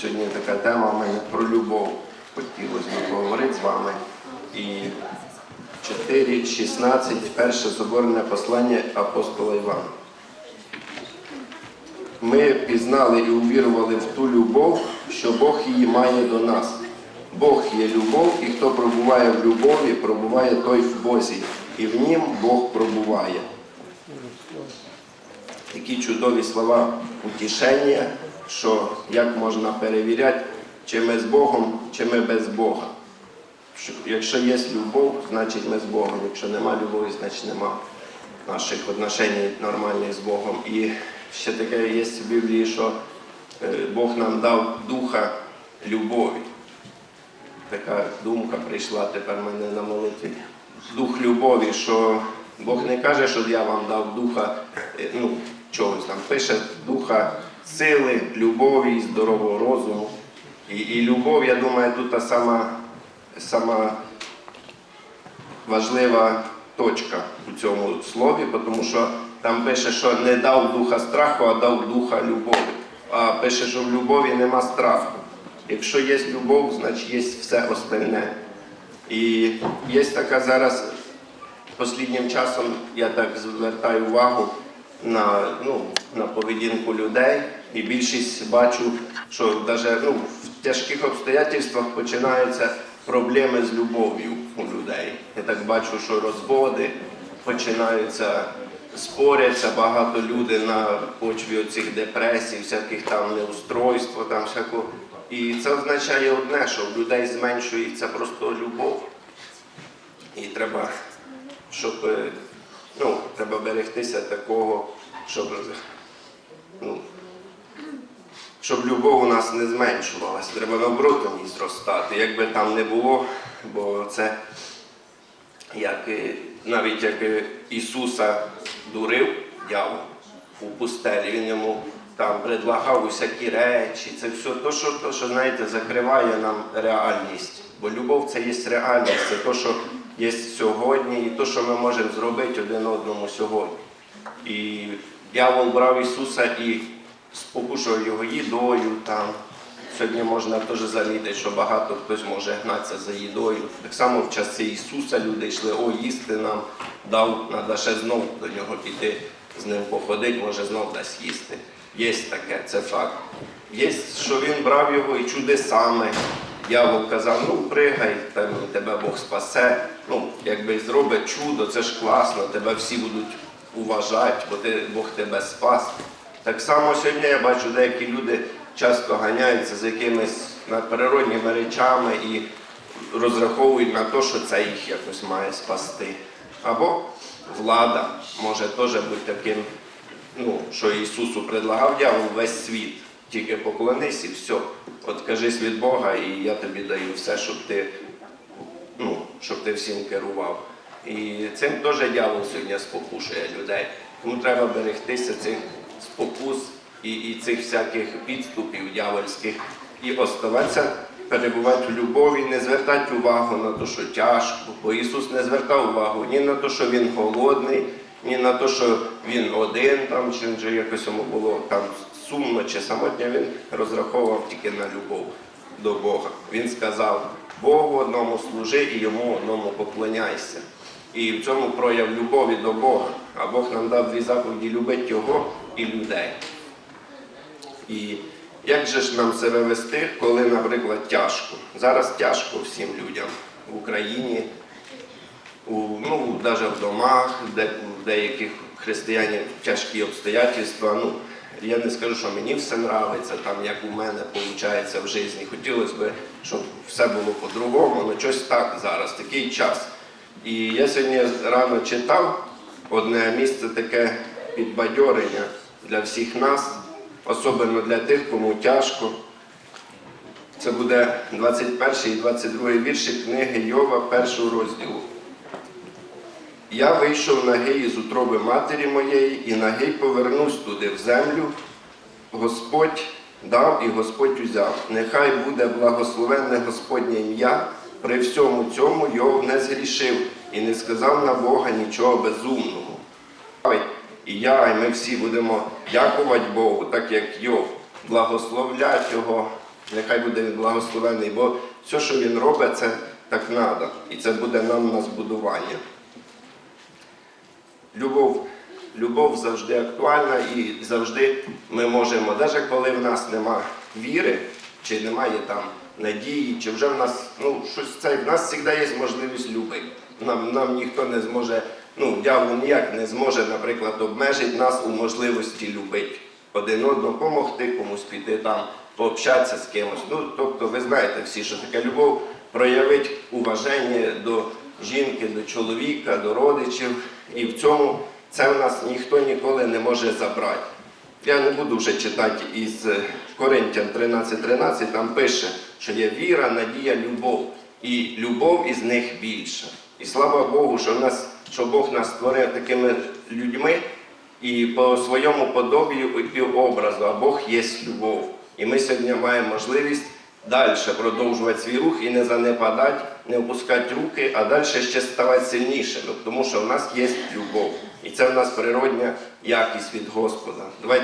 Сьогодні така тема мене про любов. Хотілося б поговорити з вами. І 4.16, перше соборне послання апостола Івана. Ми пізнали і увірували в ту любов, що Бог її має до нас. Бог є любов, і хто пробуває в любові, пробуває той в Бозі, і в нім Бог пробуває. Такі чудові слова утішення, що як можна перевіряти, чи ми з Богом, чи ми без Бога. Якщо є любов, значить ми з Богом. Якщо нема любові, значить нема наших отношень нормальних з Богом. І ще таке є в Біблії, що е, Бог нам дав духа любові. Така думка прийшла тепер мене на молитві. Дух любові, що Бог не каже, що я вам дав духа, е, ну, чогось там пише духа сили, любові здорового розуму. І, і любов, я думаю, тут та сама, сама важлива точка у цьому слові, тому що там пише, що не дав духа страху, а дав духа любові. А пише, що в любові нема страху. Якщо є любов, значить є все остальне. І є така зараз, останнім часом я так звертаю увагу на, ну, на поведінку людей. І більшість бачу, що навіть ну, в тяжких обстоятельствах починаються проблеми з любов'ю у людей. Я так бачу, що розводи починаються, споряться багато людей на почві оцих депресій, всяких там неустройств, там всякого. І це означає одне, що в людей зменшується просто любов. І треба, щоб е, ну, треба берегтися такого, щоб, ну, щоб любов у нас не зменшувалася. Треба наоборот ній зростати, як би там не було, бо це як е, навіть як е, Ісуса дурив дьявол у пустелі, він йому там предлагав усякі речі, це все то, що, то, що знаєте, закриває нам реальність. Бо любов це є реальність, це то, що є сьогодні, і то, що ми можемо зробити один одному сьогодні. І дьявол брав Ісуса і спокушував його їдою там. Сьогодні можна теж замітити, що багато хтось може гнатися за їдою. Так само в часи Ісуса люди йшли, о, їсти нам дав, треба ще знов до нього піти, з ним походити, може знов дасть їсти. Є таке, це факт. Є, що він брав його і чудесами. Дьявол казав, ну пригай, там тебе Бог спасе. Ну, якби зробить чудо, це ж класно, тебе всі будуть уважати, бо ти, Бог тебе спас. Так само сьогодні я бачу, деякі люди часто ганяються з якимись надприродніми речами і розраховують на те, що це їх якось має спасти. Або влада може теж бути таким, ну, що Ісусу предлагав дьявол весь світ. Тільки поклонись і все. От кажись від Бога, і я тобі даю все, щоб ти, ну, щоб ти всім керував. І цим теж дьявол сьогодні спокушує людей. Тому треба берегтися цих спокус і, і цих всяких підступів дьявольських і оставатися, перебувати в любові, не звертати увагу на те, що тяжко, бо Ісус не звертав увагу ні на те, що Він голодний, ні на те, що Він один, там, чи вже якось йому було там сумно чи самотньо, Він розраховував тільки на любов до Бога. Він сказав, Богу одному служи і йому одному поклоняйся. І в цьому прояв любові до Бога. А Бог нам дав дві заповіді любити Його і людей. І як же ж нам себе вести, коли, наприклад, тяжко? Зараз тяжко всім людям в Україні, у, ну, навіть в домах, де в деяких християнів тяжкі обстоятельства. Ну, я не скажу, що мені все нравиться, там, як у мене виходить в житті. Хотілося б, щоб все було по-другому, але щось так зараз, такий час. І я сьогодні рано читав одне місце таке підбадьорення для всіх нас, особливо для тих, кому тяжко. Це буде 21 і 22 вірші книги Йова першого розділу. Я вийшов нагий з утроби матері моєї, і нагий повернусь туди в землю. Господь дав і Господь узяв. Нехай буде благословенне Господнє ім'я. При всьому цьому Йов не згрішив і не сказав на Бога нічого безумного. І я, і ми всі будемо дякувати Богу, так як Йов, благословляти Його, Нехай буде він благословений, бо все, що він робить, це так треба. І це буде нам на збудування. Любов. Любов завжди актуальна і завжди ми можемо, навіть коли в нас нема віри, чи немає там надії, чи вже в нас ну, щось це, в нас завжди є можливість любити. Нам, нам ніхто не зможе, ну, дьявол ніяк не зможе, наприклад, обмежити нас у можливості любити. Один одному допомогти, комусь піти там, пообщатися з кимось. Ну, тобто, ви знаєте всі, що таке любов проявить уваження до жінки, до чоловіка, до родичів. І в цьому це в нас ніхто ніколи не може забрати. Я не буду вже читати із е, Коринтян 13.13, там пише, що є віра, надія, любов. І любов із них більша. І слава Богу, що, нас, що Бог нас створив такими людьми і по своєму подобію і образу, а Бог є любов. І ми сьогодні маємо можливість далі продовжувати свій рух і не занепадати, не опускати руки, а далі ще ставати сильнішими, тому що в нас є любов. І це в нас природня якість від Господа. Давайте